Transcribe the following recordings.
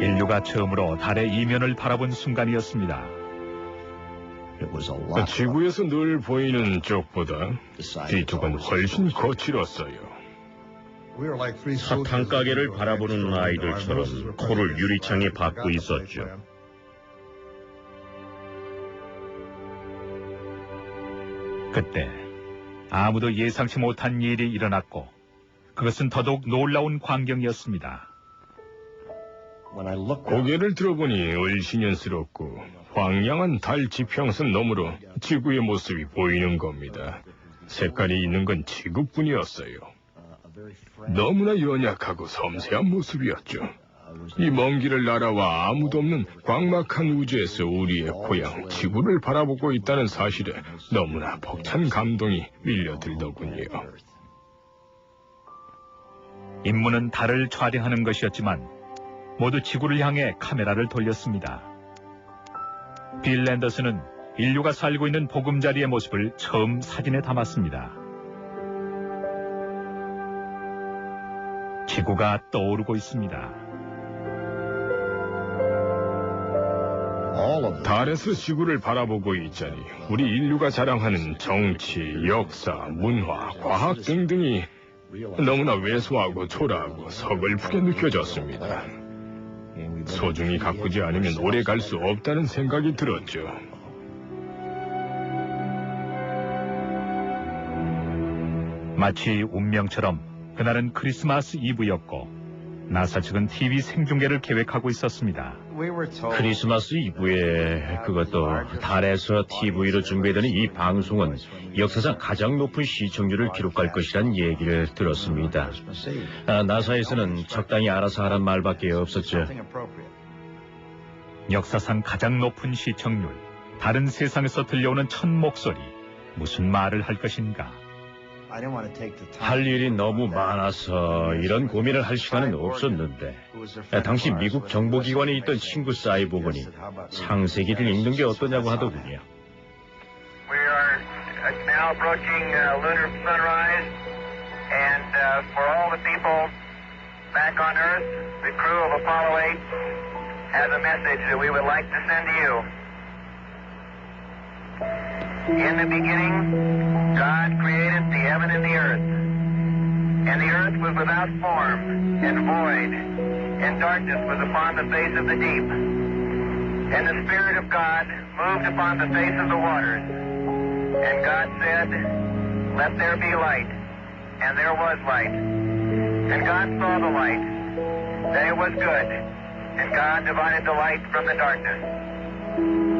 인류가 처음으로 달의 이면을 바라본 순간이었습니다. 지구에서 늘 보이는 쪽보다 뒤쪽은 훨씬 거칠었어요. 사탕 가게를 바라보는 아이들처럼 코를 유리창에 박고 있었죠. 그때 아무도 예상치 못한 일이 일어났고 그것은 더더욱 놀라운 광경이었습니다. 고개를 들어보니 을신연스럽고 황량한 달 지평선 너머로 지구의 모습이 보이는 겁니다. 색깔이 있는 건 지구뿐이었어요. 너무나 연약하고 섬세한 모습이었죠. 이 먼 길을 날아와 아무도 없는 광막한 우주에서 우리의 고향 지구를 바라보고 있다는 사실에 너무나 벅찬 감동이 밀려들더군요. 임무는 달을 촬영하는 것이었지만 모두 지구를 향해 카메라를 돌렸습니다. 빌 랜더스는 인류가 살고 있는 보금자리의 모습을 처음 사진에 담았습니다. 지구가 떠오르고 있습니다. 달에서 지구를 바라보고 있자니 우리 인류가 자랑하는 정치, 역사, 문화, 과학 등등이 너무나 왜소하고 초라하고 서글프게 느껴졌습니다. 소중히 가꾸지 않으면 오래 갈 수 없다는 생각이 들었죠. 마치 운명처럼 그날은 크리스마스 이브였고 나사 측은 TV 생중계를 계획하고 있었습니다. 크리스마스 이브에 그것도 달에서 TV로 준비되는 이 방송은 역사상 가장 높은 시청률을 기록할 것이란 얘기를 들었습니다. 아, 나사에서는 적당히 알아서 하란 말밖에 없었죠. 역사상 가장 높은 시청률, 다른 세상에서 들려오는 첫 목소리, 무슨 말을 할 것인가? 할 일이 너무 많아서 이런 고민을 할 시간은 없었는데 아, 당시 미국 정보기관에 있던 친구 사이보그니 창세기를 읽는 게 어떠냐고 하더군요. In the beginning, God created the heaven and the earth. And the earth was without form and void, and darkness was upon the face of the deep. And the Spirit of God moved upon the face of the waters. And God said, Let there be light. And there was light. And God saw the light, that it was good. And God divided the light from the darkness.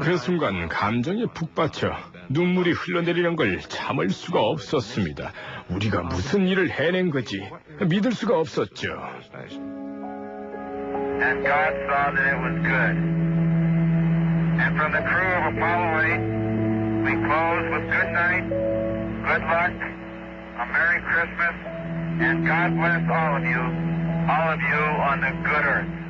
그 순간 감정에 푹 빠져 눈물이 흘러내리는 걸 참을 수가 없었습니다. 우리가 무슨 일을 해낸 거지 믿을 수가 없었죠. And God saw that it was good. And from the crew of Apollo 8, we close with good night, good luck, a Merry Christmas, and God bless all of you, all of you on the good earth.